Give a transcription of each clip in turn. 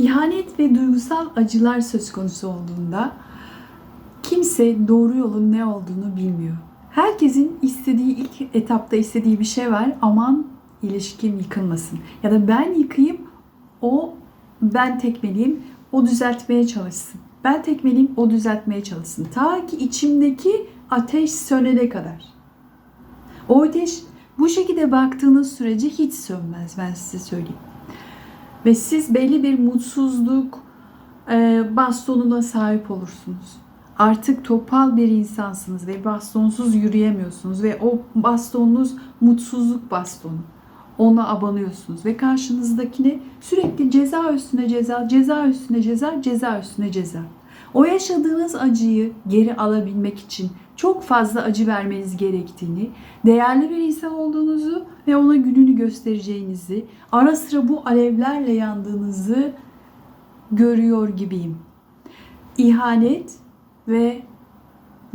İhanet ve duygusal acılar söz konusu olduğunda kimse doğru yolun ne olduğunu bilmiyor. Herkesin istediği ilk etapta istediği bir şey var. Aman ilişkim yıkılmasın. Ya da ben yıkayım, o ben tekmeliyim, o düzeltmeye çalışsın. Ben tekmeliyim, o düzeltmeye çalışsın. Ta ki içimdeki ateş sönene kadar. O ateş bu şekilde baktığınız sürece hiç sönmez ben size söyleyeyim. Ve siz belli bir mutsuzluk e, bastonuna sahip olursunuz. Artık topal bir insansınız ve bastonsuz yürüyemiyorsunuz ve o bastonunuz mutsuzluk bastonu. Ona abanıyorsunuz ve karşınızdakine sürekli ceza üstüne ceza, ceza üstüne ceza, ceza üstüne ceza. O yaşadığınız acıyı geri alabilmek için çok fazla acı vermeniz gerektiğini, değerli bir insan olduğunuzu ve ona gününü göstereceğinizi, ara sıra bu alevlerle yandığınızı görüyor gibiyim. İhanet ve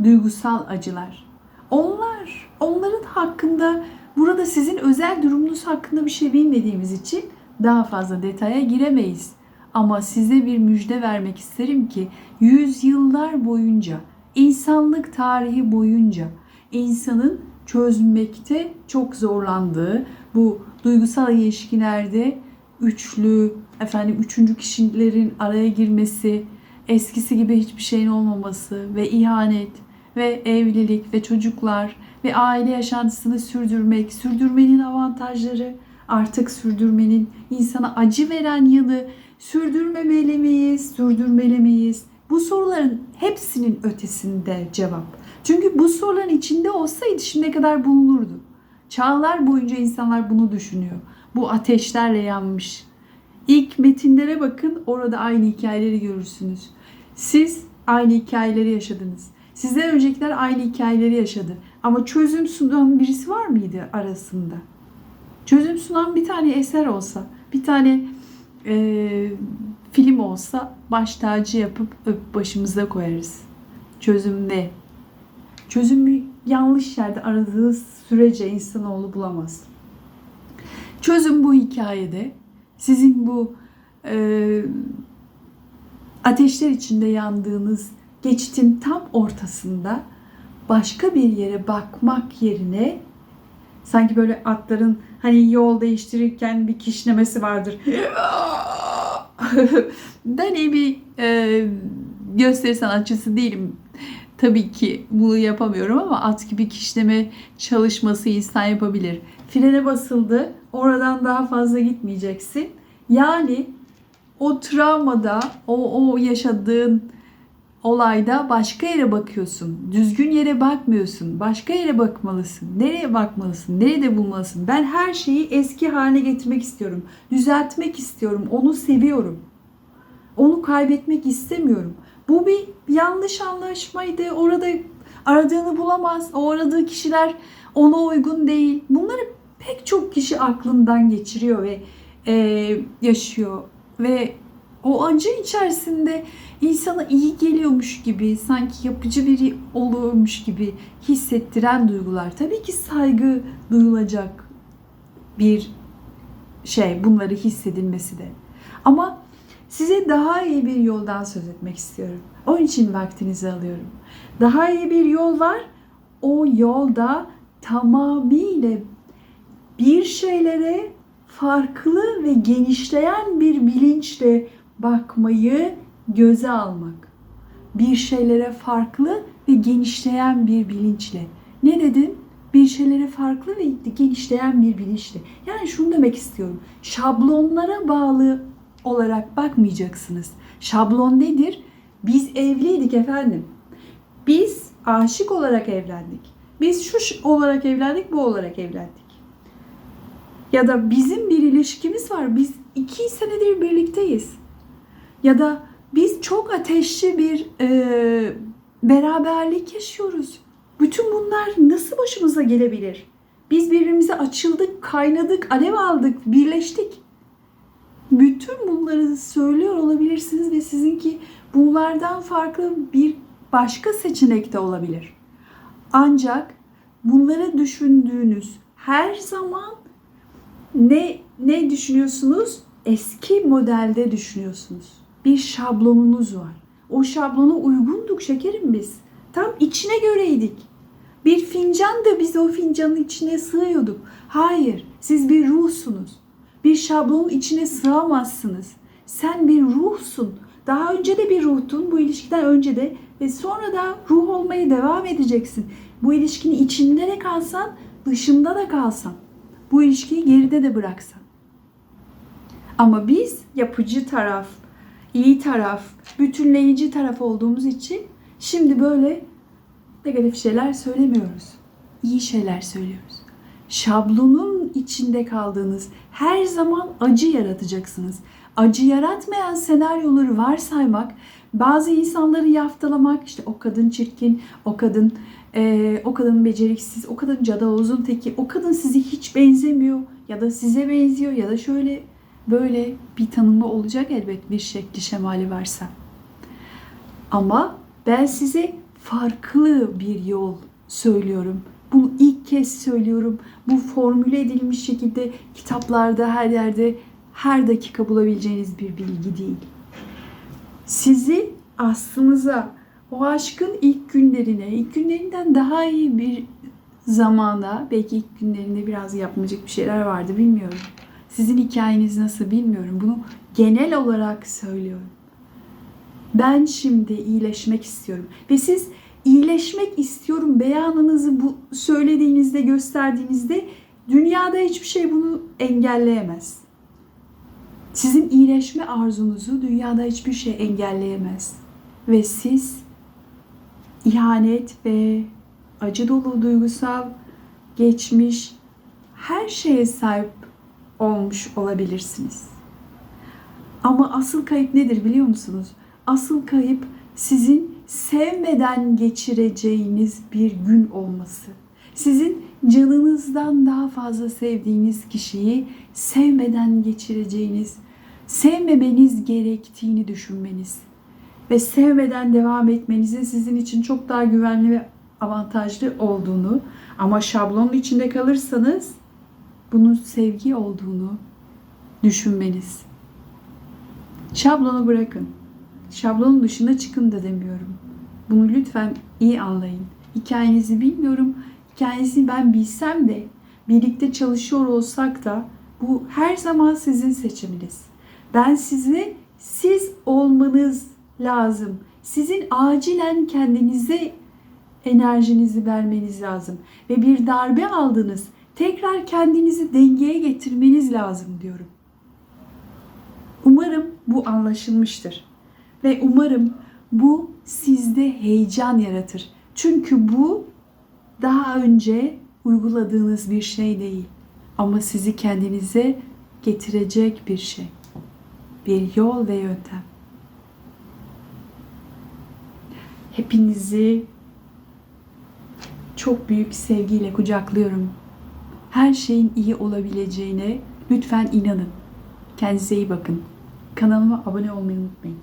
duygusal acılar. Onlar, onların hakkında burada sizin özel durumunuz hakkında bir şey bilmediğimiz için daha fazla detaya giremeyiz. Ama size bir müjde vermek isterim ki yüzyıllar boyunca, insanlık tarihi boyunca insanın çözmekte çok zorlandığı bu duygusal ilişkilerde üçlü, efendim üçüncü kişilerin araya girmesi, eskisi gibi hiçbir şeyin olmaması ve ihanet ve evlilik ve çocuklar ve aile yaşantısını sürdürmek, sürdürmenin avantajları, artık sürdürmenin insana acı veren yanı, sürdürmemeli miyiz, sürdürmeli miyiz? Bu soruların hepsinin ötesinde cevap. Çünkü bu soruların içinde olsaydı şimdiye kadar bulunurdu. Çağlar boyunca insanlar bunu düşünüyor. Bu ateşlerle yanmış. İlk metinlere bakın orada aynı hikayeleri görürsünüz. Siz aynı hikayeleri yaşadınız. Sizden öncekiler aynı hikayeleri yaşadı. Ama çözüm sunan birisi var mıydı arasında? Çözüm sunan bir tane eser olsa, bir tane e, film olsa baş tacı yapıp öp başımıza koyarız. Çözüm ne? Çözümü yanlış yerde aradığı sürece insanoğlu bulamaz. Çözüm bu hikayede. Sizin bu e, ateşler içinde yandığınız geçitin tam ortasında başka bir yere bakmak yerine sanki böyle atların hani yol değiştirirken bir kişnemesi vardır. ben iyi bir e, gösteri sanatçısı değilim. Tabii ki bunu yapamıyorum ama at gibi kişneme çalışması insan yapabilir. Frene basıldı. Oradan daha fazla gitmeyeceksin. Yani o travmada, o, o yaşadığın olayda başka yere bakıyorsun. Düzgün yere bakmıyorsun. Başka yere bakmalısın. Nereye bakmalısın? Nerede bulmalısın? Ben her şeyi eski haline getirmek istiyorum. Düzeltmek istiyorum. Onu seviyorum. Onu kaybetmek istemiyorum. Bu bir yanlış anlaşmaydı. Orada aradığını bulamaz. O aradığı kişiler ona uygun değil. Bunları pek çok kişi aklından geçiriyor ve e, yaşıyor ve o acı içerisinde insana iyi geliyormuş gibi, sanki yapıcı biri oluyormuş gibi hissettiren duygular. Tabii ki saygı duyulacak bir şey bunları hissedilmesi de. Ama size daha iyi bir yoldan söz etmek istiyorum. Onun için vaktinizi alıyorum. Daha iyi bir yol var. O yolda tamamıyla bir şeylere farklı ve genişleyen bir bilinçle bakmayı göze almak. Bir şeylere farklı ve genişleyen bir bilinçle. Ne dedin? Bir şeylere farklı ve genişleyen bir bilinçle. Yani şunu demek istiyorum. Şablonlara bağlı olarak bakmayacaksınız. Şablon nedir? Biz evliydik efendim. Biz aşık olarak evlendik. Biz şu olarak evlendik, bu olarak evlendik. Ya da bizim bir ilişkimiz var. Biz iki senedir birlikteyiz. Ya da biz çok ateşli bir e, beraberlik yaşıyoruz. Bütün bunlar nasıl başımıza gelebilir? Biz birbirimize açıldık, kaynadık, alev aldık, birleştik. Bütün bunları söylüyor olabilirsiniz ve sizinki bunlardan farklı bir başka seçenek de olabilir. Ancak bunları düşündüğünüz her zaman ne ne düşünüyorsunuz? eski modelde düşünüyorsunuz. Bir şablonunuz var. O şablona uygunduk şekerim biz. Tam içine göreydik. Bir fincan da biz o fincanın içine sığıyorduk. Hayır, siz bir ruhsunuz. Bir şablonun içine sığamazsınız. Sen bir ruhsun. Daha önce de bir ruhtun, bu ilişkiden önce de ve sonra da ruh olmaya devam edeceksin. Bu ilişkinin içinde de kalsan, dışında da kalsan. Bu ilişkiyi geride de bıraksan. Ama biz yapıcı taraf, iyi taraf, bütünleyici taraf olduğumuz için şimdi böyle negatif şeyler söylemiyoruz. İyi şeyler söylüyoruz. Şablonun içinde kaldığınız her zaman acı yaratacaksınız. Acı yaratmayan senaryoları varsaymak, bazı insanları yaftalamak, işte o kadın çirkin, o kadın eee, o kadın beceriksiz, o kadın cadalozun teki, o kadın sizi hiç benzemiyor ya da size benziyor ya da şöyle böyle bir tanımı olacak elbet bir şekli şemali varsa. Ama ben size farklı bir yol söylüyorum. Bunu ilk kez söylüyorum. Bu formüle edilmiş şekilde kitaplarda her yerde her dakika bulabileceğiniz bir bilgi değil. Sizi aslınıza, o aşkın ilk günlerine, ilk günlerinden daha iyi bir zamana, belki ilk günlerinde biraz yapmayacak bir şeyler vardı bilmiyorum. Sizin hikayeniz nasıl bilmiyorum. Bunu genel olarak söylüyorum. Ben şimdi iyileşmek istiyorum. Ve siz iyileşmek istiyorum beyanınızı bu söylediğinizde, gösterdiğinizde dünyada hiçbir şey bunu engelleyemez. Sizin iyileşme arzunuzu dünyada hiçbir şey engelleyemez. Ve siz ihanet ve acı dolu duygusal geçmiş her şeye sahip olmuş olabilirsiniz. Ama asıl kayıp nedir biliyor musunuz? Asıl kayıp sizin sevmeden geçireceğiniz bir gün olması. Sizin canınızdan daha fazla sevdiğiniz kişiyi sevmeden geçireceğiniz, sevmemeniz gerektiğini düşünmeniz ve sevmeden devam etmenizin sizin için çok daha güvenli ve avantajlı olduğunu ama şablonun içinde kalırsanız bunun sevgi olduğunu düşünmeniz. Şablonu bırakın. Şablonun dışına çıkın da demiyorum. Bunu lütfen iyi anlayın. Hikayenizi bilmiyorum. Hikayenizi ben bilsem de birlikte çalışıyor olsak da bu her zaman sizin seçiminiz. Ben size siz olmanız lazım. Sizin acilen kendinize enerjinizi vermeniz lazım. Ve bir darbe aldınız. Tekrar kendinizi dengeye getirmeniz lazım diyorum. Umarım bu anlaşılmıştır. Ve umarım bu sizde heyecan yaratır. Çünkü bu daha önce uyguladığınız bir şey değil. Ama sizi kendinize getirecek bir şey. Bir yol ve yöntem. Hepinizi çok büyük sevgiyle kucaklıyorum. Her şeyin iyi olabileceğine lütfen inanın. Kendinize iyi bakın. Kanalıma abone olmayı unutmayın.